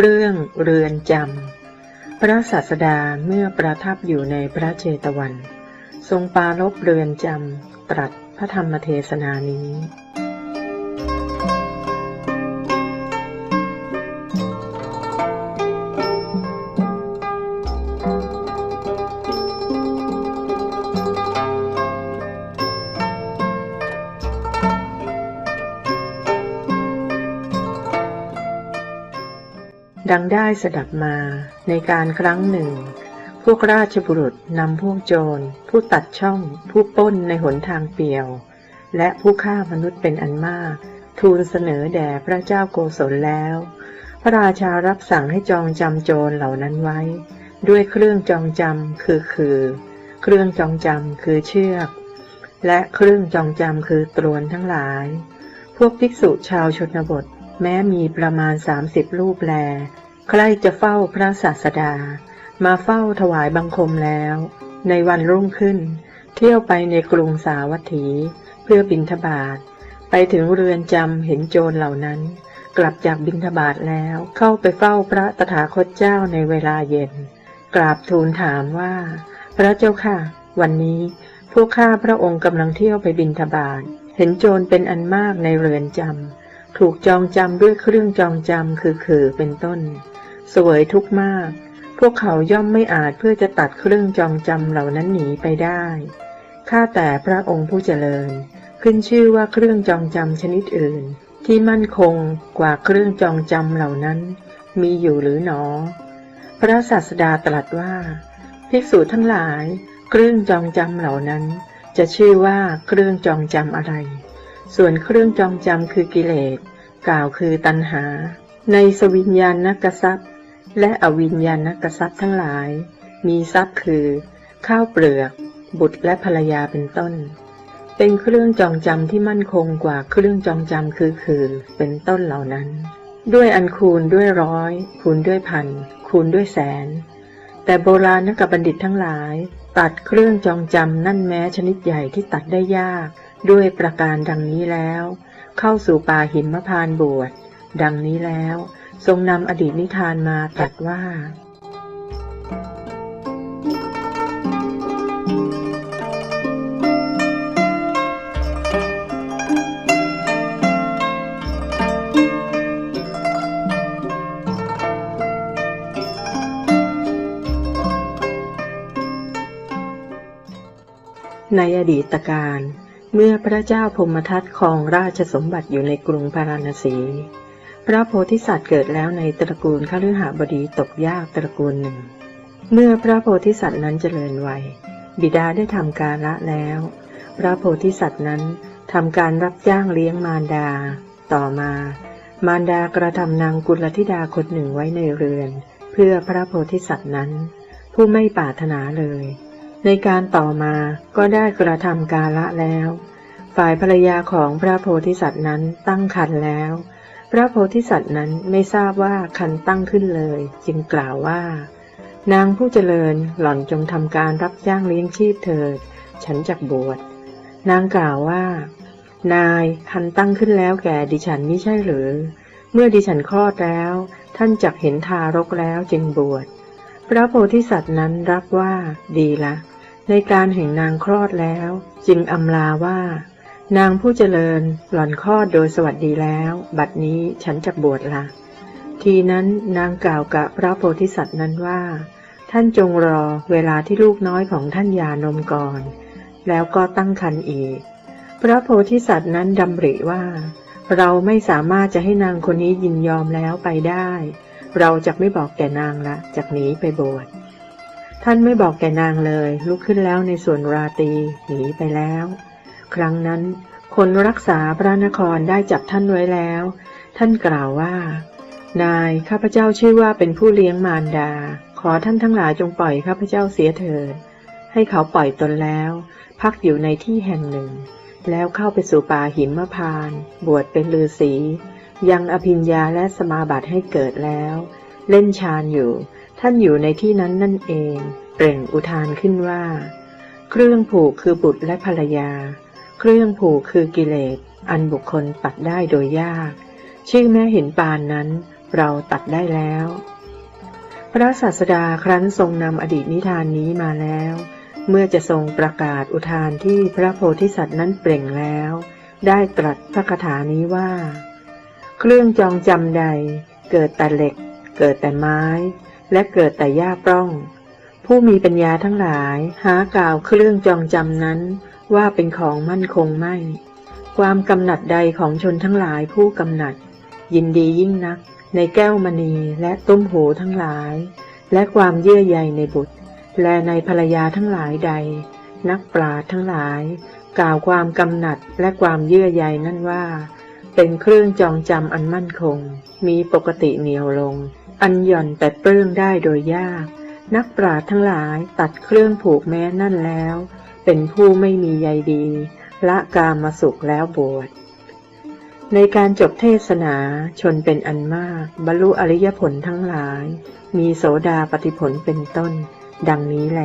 เรื่องเรือนจำ พระศาสดาเมื่อประทับอยู่ในพระเจตวัน ทรงปรารบเรือนจำ ตรัสพระธรรมเทศนานี้ ดังได้สดับมาในการครั้งหนึ่ง พวกราชบุรุษนำพวกโจร ผู้ตัดช่อง ผู้ป้นในหนทางเปียว และผู้ฆ่ามนุษย์เป็นอันมาก ทูลเสนอแด่พระเจ้าโกศลแล้ว พระราชารับสั่งให้จองจำโจรเหล่านั้นไว้ ด้วยเครื่องจองจำคือคือ เครื่องจองจำคือเชือก และเครื่องจองจำคือตรวนทั้งหลาย พวกภิกษุชาวชนบท แม้มีประมาณสามสิบรูปแล ใครจะเฝ้าพระศาสดา มาเฝ้าถวายบังคมแล้ว ในวันรุ่งขึ้น เที่ยวไปในกรุงสาวัตถี เพื่อบินทบาท ไปถึงเรือนจำเห็นโจรเหล่านั้น กลับจากบินทบาทแล้วเข้าไปเฝ้าพระตถาคตเจ้าในเวลาเย็น กราบทูลถามว่า พระเจ้าค่ะ วันนี้พวกข้าพระองค์กำลังเที่ยวไปบินทบาท เห็นโจรเป็นอันมากในเรือนจำ ถูกจองจำด้วยเครื่องจองจำคือเขือเป็นต้น สวยทุกข์มาก พวกเขาย่อมไม่อาจเพื่อจะตัดเครื่องจองจำเหล่านั้นหนีไปได้ ข้าแต่พระองค์ผู้เจริญ ขึ้นชื่อว่าเครื่องจองจำชนิดอื่น ที่มั่นคงกว่าเครื่องจองจำเหล่านั้น มีอยู่หรือหนอ พระศาสดาตรัสว่า ภิกษุทั้งหลาย เครื่องจองจำเหล่านั้น จะชื่อว่าเครื่องจองจำอะไร ส่วนเครื่องจองจำคือกิเลส กล่าวคือตัณหา ในสวิญญาณนักทรัพย์ และอวิญญาณนักทรัพย์ทั้งหลาย มีทรัพย์คือ ข้าวเปลือก บุตรและภรรยาเป็นต้น เป็นเครื่องจองจำที่มั่นคงกว่าเครื่องจองจำคือคือเป็นต้นเหล่านั้น ด้วยอันคูณด้วยร้อย คูณด้วยพัน คูณด้วยแสน แต่โบราณนักบัณฑิตทั้งหลาย ตัดเครื่องจองจำนั่นแม้ชนิดใหญ่ที่ตัดได้ยาก ด้วยประการดังนี้แล้ว เข้าสู่ป่าหิมพานบวช ดังนี้แล้ว ทรงนำอดีตนิทานมาตรัสว่า ในอดีตการ เมื่อพระเจ้าพมทัตครองราชสมบัติอยู่ในกรุงพาราณสี พระโพธิสัตว์เกิดแล้วในตระกูลขฤหาบดีตกยากตระกูลหนึ่ง เมื่อพระโพธิสัตว์นั้นเจริญวัย บิดาได้ทำการละแล้ว พระโพธิสัตว์นั้นทำการรับจ้างเลี้ยงมารดา ต่อมา มารดากระทำนางกุลธิดาคนหนึ่งไว้ในเรือน เพื่อพระโพธิสัตว์นั้น ผู้ไม่ปรารถนาเลย ในการต่อมาก็ได้กระทำกาละแล้ว ฝ่ายภรรยาของพระโพธิสัตว์นั้นตั้งครรภ์แล้ว พระโพธิสัตว์นั้นไม่ทราบว่าคันตั้งขึ้นเลย จึงกล่าวว่า นางผู้เจริญหล่อนจงทำการรับจ้างเลี้ยงชีพเถิด ฉันจักบวชนางกล่าวว่า นายคันตั้งขึ้นแล้วแก่ดิฉันมิใช่หรือ เมื่อดิฉันคลอดแล้ว ท่านจักเห็นทารกแล้วจึงบวชพระโพธิสัตว์นั้นรับว่าดีละ ในการแห่งนางคลอดแล้ว จึงอำลาว่า นางผู้เจริญหล่อนคลอดโดยสวัสดีแล้ว บัดนี้ฉันจะบวชละทีนั้นนางกล่าวกับพระโพธิสัตว์นั้นว่า ท่านจงรอเวลาที่ลูกน้อยของท่านหยานมก่อน แล้วก็ตั้งครรภ์อีก พระโพธิสัตว์นั้นดำริว่า เราไม่สามารถจะให้นางคนนี้ยินยอมแล้วไปได้ เราจะไม่บอกแก่นางละจากนี้ไปบวช ท่านไม่บอกแก่นางเลย ลุกขึ้นแล้วในส่วนราตีหนีไปแล้ว ครั้งนั้น คนรักษาพระนครได้จับท่านไว้แล้ว ท่านกล่าวว่า นายข้าพเจ้าชื่อว่าเป็นผู้เลี้ยงมารดา ขอท่านทั้งหลายจงปล่อยข้าพเจ้าเสียเถิดให้เขาปล่อยตนแล้ว พักอยู่ในที่แห่งหนึ่ง แล้วเข้าไปสู่ป่าหิมพาน บวชเป็นฤาษียังอภิญญาและสมาบัติให้เกิดแล้ว เล่นฌานอยู่ ท่านอยู่ในที่นั้นนั่นเอง เปล่งอุทานขึ้นว่า เครื่องผูกคือบุตรและภรรยา เครื่องผูกคือกิเลส อันบุคคลตัดได้โดยยาก ชื่อแม่เห็นปานนั้น เราตัดได้แล้ว พระศาสดาครั้นทรงนำอดีตนิทานนี้มาแล้ว เมื่อจะทรงประกาศอุทานที่พระโพธิสัตว์นั้นเปล่งแล้ว ได้ตรัสพระคาถานี้ว่า เครื่องจองจำใด เกิดแต่เหล็ก เกิดแต่ไม้ และเกิดแต่หญ้าปล้อง ผู้มีปัญญาทั้งหลาย หากล่าวเครื่องจองจำนั้น ว่าเป็นของมั่นคงไม่ ความกำหนัดใดของชนทั้งหลายผู้กำหนัด ยินดียิ่งนัก ในแก้วมณีและต้มหูทั้งหลาย และความเยื่อใยในบุตร และในภรรยาทั้งหลายใด นักปราชญ์ทั้งหลาย กล่าวความกำหนัดและความเยื่อใยนั่นว่าเป็นเครื่องจองจำอันมั่นคง มีปกติเหนียวลง อันหย่อนแต่เปลื้องได้โดยยาก นักปราชญ์ทั้งหลายตัดเครื่องผูกแม้นั่นแล้ว เป็นผู้ไม่มีใยดี ละกามมาสุขแล้วบวชในการจบเทศนาชนเป็นอันมาก บรรลุอริยผลทั้งหลาย มีโสดาปฏิผลเป็นต้น ดังนี้แล